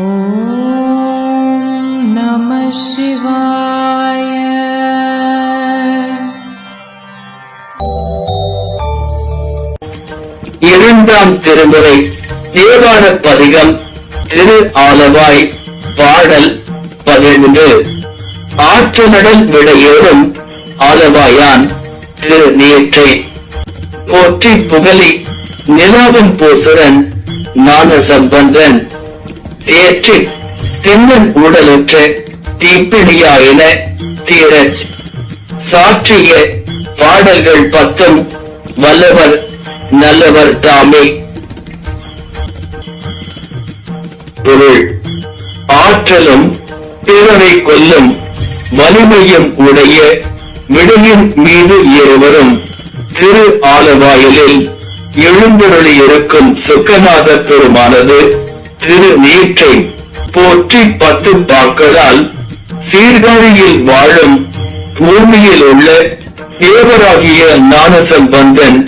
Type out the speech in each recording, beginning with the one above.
ஓம் நம சிவாய இரண்டாம் திருமுறை தேவான பதிகம் திரு ஆலவாய் பாடல் பதினொன்று ஆற்றுநடல் விடையோடும் ஆலவாயான் திரு நேற்றே. போற்றி புகழி நிலாவின் போசுரன் ஞான சம்பந்தன் தேற்றி திண்ணன் உடலுற்ற தீப்பிடியாயின தீரச் சாற்றிய பாடல்கள் பத்தும் வல்லவர் நல்லவர் தாமே. பொருள் ஆற்றலும் பிறரை கொல்லும் வலிமையும் உடைய விடையின் மீது இருவரும் திரு ஆலவாயிலில் எழுந்தருளி இருக்கும் சுக்கநாத பெருமானது திரு நீற்றை போற்றி பத்து பாக்களால் சீர்காழியில் வாழும் பூமியில் உள்ள தேவராகிய ஞானசம்பந்தன்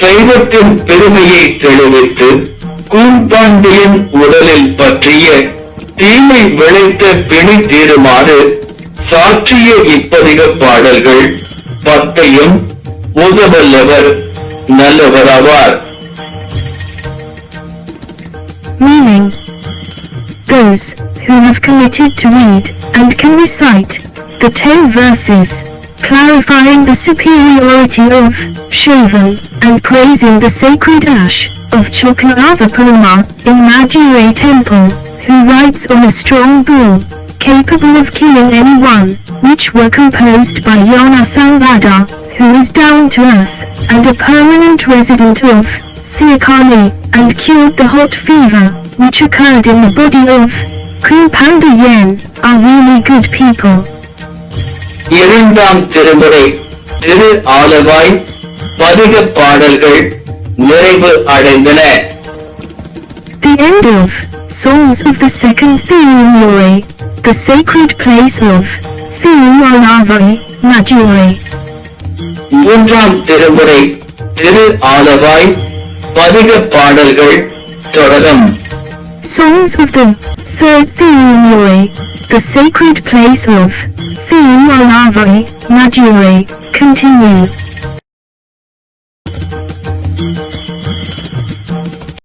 சைவத்தின் பெருமையை தெளிவித்து கூன்பாண்டியின் உடலில் பற்றிய தீமை விளைத்த பிணி தீருமாறு சாற்றிய இப்பதிக பாடல்கள் பத்தையும் உதவல்லவர் நல்லவராவார். Meaning Those who have committed to read and can recite the ten verses, clarifying the superiority of Shaivan and praising the sacred ash of Chokaravapurma in Madurai temple, who rides on a strong bull, capable of killing anyone, which were composed by Yana Sangada, who is down to earth, and a permanent resident of Siakani, and cured the hot fever, which occurred in the body of Kupanda Yen, are really good people. இரண்டாம் திருமுறை திரு ஆலவாய் பதிக பாடல்கள் நிறைவு அடைந்தன The end of Songs of the Second Theumuri, the sacred place of Theumalavai, Madurai. மூன்றாம் திருமுறை திரு ஆலவாய் பதிக பாடல்கள் தொடரும் Songs of the Third Theumuri, the sacred place of Theumalavai, Madurai, continue.